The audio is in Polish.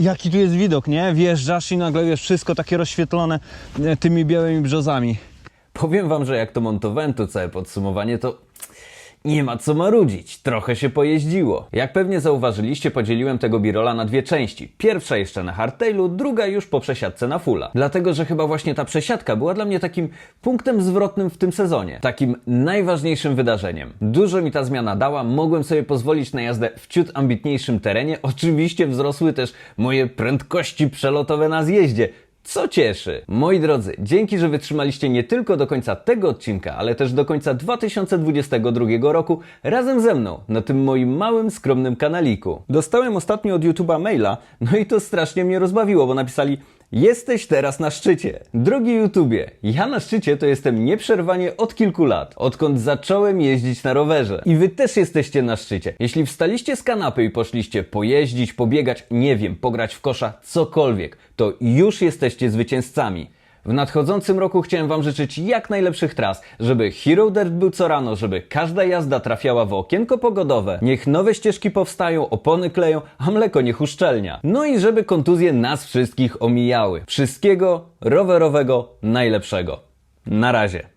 Jaki tu jest widok, nie? Wjeżdżasz i nagle wiesz, wszystko takie rozświetlone e, tymi białymi brzozami. Powiem wam, że jak to montowałem to całe podsumowanie, to nie ma co marudzić. Trochę się pojeździło. Jak pewnie zauważyliście, podzieliłem tego birola na dwie części. Pierwsza jeszcze na hardtailu, druga już po przesiadce na fulla. Dlatego, że chyba właśnie ta przesiadka była dla mnie takim punktem zwrotnym w tym sezonie. Takim najważniejszym wydarzeniem. Dużo mi ta zmiana dała, mogłem sobie pozwolić na jazdę w ciut ambitniejszym terenie. Oczywiście wzrosły też moje prędkości przelotowe na zjeździe. Co cieszy. Moi drodzy, dzięki, że wytrzymaliście nie tylko do końca tego odcinka, ale też do końca 2022 roku razem ze mną na tym moim małym, skromnym kanaliku. Dostałem ostatnio od YouTube'a maila, no i to strasznie mnie rozbawiło, bo napisali Jesteś teraz na szczycie. Drogi YouTubie, ja na szczycie to jestem nieprzerwanie od kilku lat, odkąd zacząłem jeździć na rowerze. I wy też jesteście na szczycie. Jeśli wstaliście z kanapy i poszliście pojeździć, pobiegać, nie wiem, pograć w kosza, cokolwiek, to już jesteście zwycięzcami. W nadchodzącym roku chciałem Wam życzyć jak najlepszych tras, żeby Hero Dirt był co rano, żeby każda jazda trafiała w okienko pogodowe, niech nowe ścieżki powstają, opony kleją, a mleko niech uszczelnia. No i żeby kontuzje nas wszystkich omijały. Wszystkiego rowerowego najlepszego. Na razie.